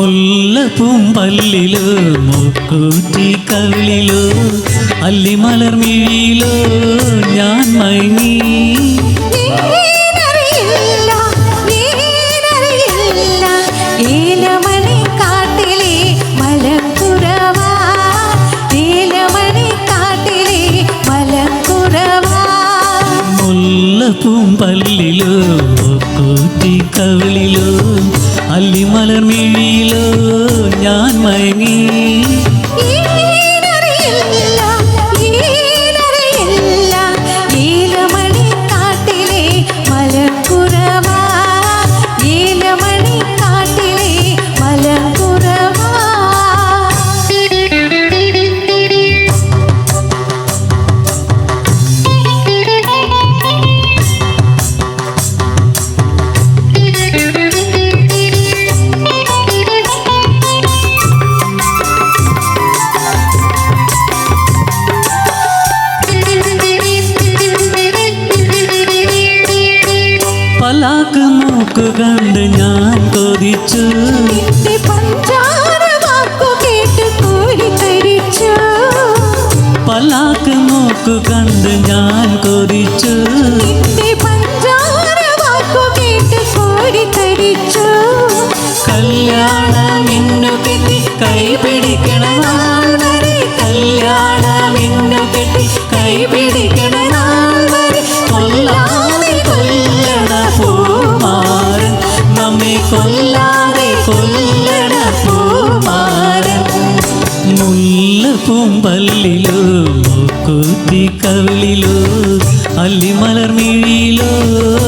മുല്ലപ്പൂമ്പല്ലിലോ മുക്കൂറ്റി കവിളിലോ അല്ലിമലർമിഴിയിലോ ഞാൻ മയങ്ങി. പല്ലിലോ കൂട്ടി ഏലമണിക്കാട്ടിലെ കവിളിലോ അല്ലിമലർമിഴിയിലോ ഞാൻ മയങ്ങി പലാക്ക് മൂക്ക് കണ്ട് ഞാൻ കൊതിച്ചു. പലാക്ക് മൂക്ക് കണ്ട് ഞാൻ കൊതിച്ചു. പഞ്ചാര വാക്കു കേട്ട് കൈ പിടിക്കണ കെട്ടി കൈ പിടിക്കണ നമ്മെ കൊല്ലാതെ കൊല്ലണ പൂമാരൻ മുല്ലപ്പൂമ്പല്ലിലോ മൂക്കൂത്തി കവിളിലോ അല്ലിമലർമിഴിയിലോ ഞാൻ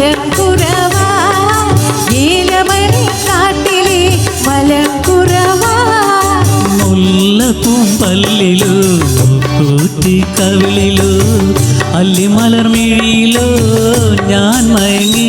മലക്കുറവാ, ഏലമണിക്കാട്ടിലെ മലക്കുറവാ. മുല്ലപ്പൂമ്പല്ലിലോ കൂത്തി കവിളിലോ അല്ലിമലർമിഴിയിലോ ഞാൻ മയങ്ങി